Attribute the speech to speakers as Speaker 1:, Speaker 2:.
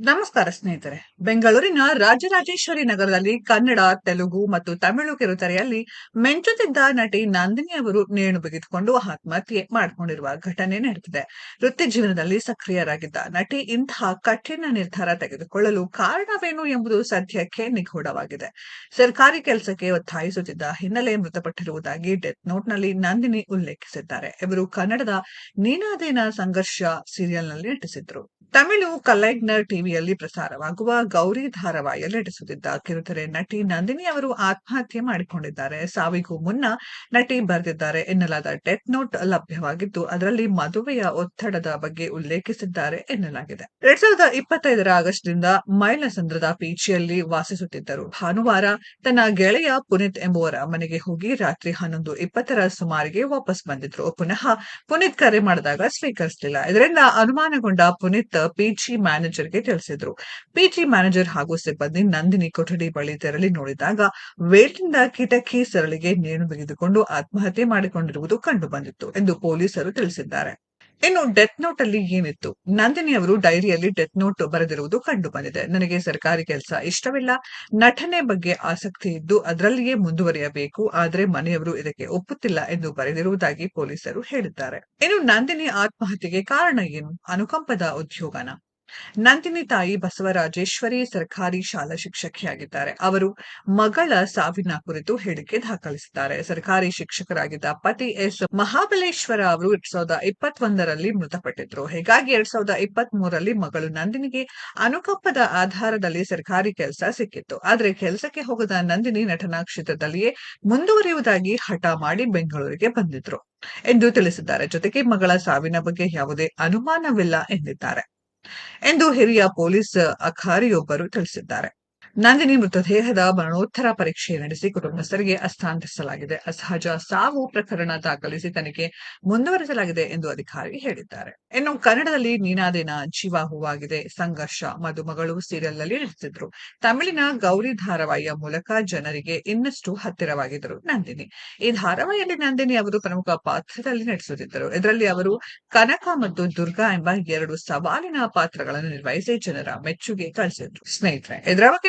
Speaker 1: ನಮಸ್ಕಾರ ಸ್ನೇಹಿತರೆ. ಬೆಂಗಳೂರಿನ ರಾಜರಾಜೇಶ್ವರಿ ನಗರದಲ್ಲಿ ಕನ್ನಡ, ತೆಲುಗು ಮತ್ತು ತಮಿಳು ಕಿರುತೆರೆಯಲ್ಲಿ ಮೆಂಚುತ್ತಿದ್ದ ನಟಿ ನಂದಿನಿ ಅವರು ನೇಣು ಬಿಗಿದುಕೊಂಡು ಆತ್ಮಹತ್ಯೆ ಮಾಡಿಕೊಂಡಿರುವ ಘಟನೆ ನಡೆದಿದೆ. ವೃತ್ತಿ ಜೀವನದಲ್ಲಿ ಸಕ್ರಿಯರಾಗಿದ್ದ ನಟಿ ಇಂತಹ ಕಠಿಣ ನಿರ್ಧಾರ ತೆಗೆದುಕೊಳ್ಳಲು ಕಾರಣವೇನು ಎಂಬುದು ಸದ್ಯಕ್ಕೆ ನಿಗೂಢವಾಗಿದೆ. ಸರ್ಕಾರಿ ಕೆಲಸಕ್ಕೆ ಒತ್ತಾಯಿಸುತ್ತಿದ್ದ ಹಿನ್ನೆಲೆ ಮೃತಪಟ್ಟಿರುವುದಾಗಿ ಡೆತ್ ನೋಟ್ನಲ್ಲಿ ನಂದಿನಿ ಉಲ್ಲೇಖಿಸಿದ್ದಾರೆ. ಇವರು ಕನ್ನಡದ ನೀನಾದೇನ ಸಂಘರ್ಷ ಸೀರಿಯಲ್ನಲ್ಲಿ ನಟಿಸಿದ್ರು. ತಮಿಳು ಕಲೈಗ್ನರ್ ಟಿವಿಯಲ್ಲಿ ಪ್ರಸಾರವಾಗುವ ಗೌರಿ ಧಾರಾವಾಹಿಯಲ್ಲಿ ನಟಿಸುತ್ತಿದ್ದ ಕಿರುತೆರೆ ನಟಿ ನಂದಿನಿ ಅವರು ಆತ್ಮಹತ್ಯೆ ಮಾಡಿಕೊಂಡಿದ್ದಾರೆ. ಸಾವಿಗೂ ಮುನ್ನ ನಟಿ ಬರೆದಿದ್ದಾರೆ. ಎನ್ನಲಾದ ಡೆತ್ ನೋಟ್ ಲಭ್ಯವಾಗಿದ್ದು, ಅದರಲ್ಲಿ ಮದುವೆಯ ಒತ್ತಡದ ಬಗ್ಗೆ ಉಲ್ಲೇಖಿಸಿದ್ದಾರೆ ಎನ್ನಲಾಗಿದೆ. ಎರಡ್ ಸಾವಿರದ ಇಪ್ಪತ್ತೈದರ ಆಗಸ್ಟ್ನಿಂದ ಮೈಲಸಂದ್ರದ ಪೀಚಿಯಲ್ಲಿ ವಾಸಿಸುತ್ತಿದ್ದರು. ಭಾನುವಾರ ತನ್ನ ಗೆಳೆಯ ಪುನೀತ್ ಎಂಬುವರ ಮನೆಗೆ ಹೋಗಿ ರಾತ್ರಿ ಹನ್ನೊಂದು ಇಪ್ಪತ್ತರ ಸುಮಾರಿಗೆ ವಾಪಸ್ ಬಂದಿದ್ರು. ಪುನಃ ಪುನೀತ್ ಕರೆ ಮಾಡಿದಾಗ ಸ್ವೀಕರಿಸಲಿಲ್ಲ. ಇದರಿಂದ ಅನುಮಾನಗೊಂಡ ಪುನೀತ್ ಪಿಜಿ ಮ್ಯಾನೇಜರ್ಗೆ ತಿಳಿಸಿದ್ರು. ಪಿಜಿ ಮ್ಯಾನೇಜರ್ ಹಾಗೂ ಸಿಬ್ಬಂದಿ ನಂದಿನಿ ಕೊಠಡಿ ಬಳಿ ತೆರಳಿ ನೋಡಿದಾಗ ವೇಲ್ನಿಂದ ಕಿಟಕಿ ಸರಳಿಗೆ ನೇಣು ಬಿಗಿದುಕೊಂಡು ಆತ್ಮಹತ್ಯೆ ಮಾಡಿಕೊಂಡಿರುವುದು ಕಂಡುಬಂದಿತ್ತು ಎಂದು ಪೊಲೀಸರು ತಿಳಿಸಿದ್ದಾರೆ. ಇನ್ನು ಡೆತ್ ನೋಟ್ ಅಲ್ಲಿ ಏನಿತ್ತು? ನಂದಿನಿ ಅವರು ಡೈರಿಯಲ್ಲಿ ಡೆತ್ ನೋಟ್ ಬರೆದಿರುವುದು ಕಂಡು ಬಂದಿದೆ. ನನಗೆ ಸರ್ಕಾರಿ ಕೆಲಸ ಇಷ್ಟವಿಲ್ಲ. ನಟನೆ ಬಗ್ಗೆ ಆಸಕ್ತಿ ಇದ್ದು ಅದರಲ್ಲಿಯೇ ಮುಂದುವರಿಯಬೇಕು. ಆದರೆ ಮನೆಯವರು ಇದಕ್ಕೆ ಒಪ್ಪುತ್ತಿಲ್ಲ ಎಂದು ಬರೆದಿರುವುದಾಗಿ ಪೊಲೀಸರು ಹೇಳಿದ್ದಾರೆ. ಇನ್ನು ನಂದಿನಿ ಆತ್ಮಹತ್ಯೆಗೆ ಕಾರಣ ಏನು? ಅನುಕಂಪದ ಉದ್ಯೋಗನ? ನಂದಿನಿ ತಾಯಿ ಬಸವರಾಜೇಶ್ವರಿ ಸರ್ಕಾರಿ ಶಾಲಾ ಶಿಕ್ಷಕಿಯಾಗಿದ್ದಾರೆ. ಅವರು ಮಗಳ ಸಾವಿನ ಕುರಿತು ಹೇಳಿಕೆ ದಾಖಲಿಸಿದ್ದಾರೆ. ಸರ್ಕಾರಿ ಶಿಕ್ಷಕರಾಗಿದ್ದ ಪತಿ ಎಸ್. ಮಹಾಬಲೇಶ್ವರ ಅವರು ಎರಡ್ ಸಾವಿರದ ಇಪ್ಪತ್ತೊಂದರಲ್ಲಿ ಮೃತಪಟ್ಟಿದ್ರು. ಹೀಗಾಗಿ ಎರಡ್ ಸಾವಿರದ ಇಪ್ಪತ್ತ್ ಮೂರರಲ್ಲಿ ಮಗಳು ನಂದಿನಿಗೆ ಅನುಕಂಪದ ಆಧಾರದಲ್ಲಿ ಸರ್ಕಾರಿ ಕೆಲಸ ಸಿಕ್ಕಿತ್ತು. ಆದರೆ ಕೆಲಸಕ್ಕೆ ಹೋಗದ ನಂದಿನಿ ನಟನಾ ಕ್ಷೇತ್ರದಲ್ಲಿಯೇ ಮುಂದುವರಿಯುವುದಾಗಿ ಹಠ ಮಾಡಿ ಬೆಂಗಳೂರಿಗೆ ಬಂದಿದ್ರು ಎಂದು ತಿಳಿಸಿದ್ದಾರೆ. ಜೊತೆಗೆ ಮಗಳ ಸಾವಿನ ಬಗ್ಗೆ ಯಾವುದೇ ಅನುಮಾನವಿಲ್ಲ ಎಂದಿದ್ದಾರೆ. ಎಂದು ಹಿರಿಯ ಪೊಲೀಸ್ ಅಖಾರಿಯೊಬ್ಬರು ತಿಳಿಸಿದ್ದಾರೆ. ನಂದಿನಿ ಮೃತದೇಹದ ಮರಣೋತ್ತರ ಪರೀಕ್ಷೆ ನಡೆಸಿ ಕುಟುಂಬಸ್ಥರಿಗೆ ಹಸ್ತಾಂತರಿಸಲಾಗಿದೆ. ಅಸಹಜ ಸಾವು ಪ್ರಕರಣ ದಾಖಲಿಸಿ ತನಿಖೆ ಮುಂದುವರೆಸಲಾಗಿದೆ ಎಂದು ಅಧಿಕಾರಿ ಹೇಳಿದ್ದಾರೆ. ಇನ್ನು ಕನ್ನಡದಲ್ಲಿ ನೀನಾದೇನ ಜೀವ ಹೂವಾಗಿದೆ. ಸಂಘರ್ಷ ಮದುಮಗಳು ಸೀರಿಯಲ್ನಲ್ಲಿ ನಟಿಸಿದ್ರು. ತಮಿಳಿನ ಗೌರಿ ಧಾರಾವಾಹಿಯ ಮೂಲಕ ಜನರಿಗೆ ಇನ್ನಷ್ಟು ಹತ್ತಿರವಾಗಿದ್ದರು ನಂದಿನಿ. ಈ ಧಾರಾವಾಹಿಯಲ್ಲಿ ನಂದಿನಿ ಅವರು ಪ್ರಮುಖ ಪಾತ್ರದಲ್ಲಿ ನಟಿಸುತ್ತಿದ್ದರು. ಇದರಲ್ಲಿ ಅವರು ಕನಕ ಮತ್ತು ದುರ್ಗಾ ಎಂಬ ಎರಡು ಸವಾಲಿನ ಪಾತ್ರಗಳನ್ನು ನಿರ್ವಹಿಸಿ ಜನರ ಮೆಚ್ಚುಗೆ ಕಳಿಸಿದ್ರು ಸ್ನೇಹಿತರೆ, ಇದರ ಬಗ್ಗೆ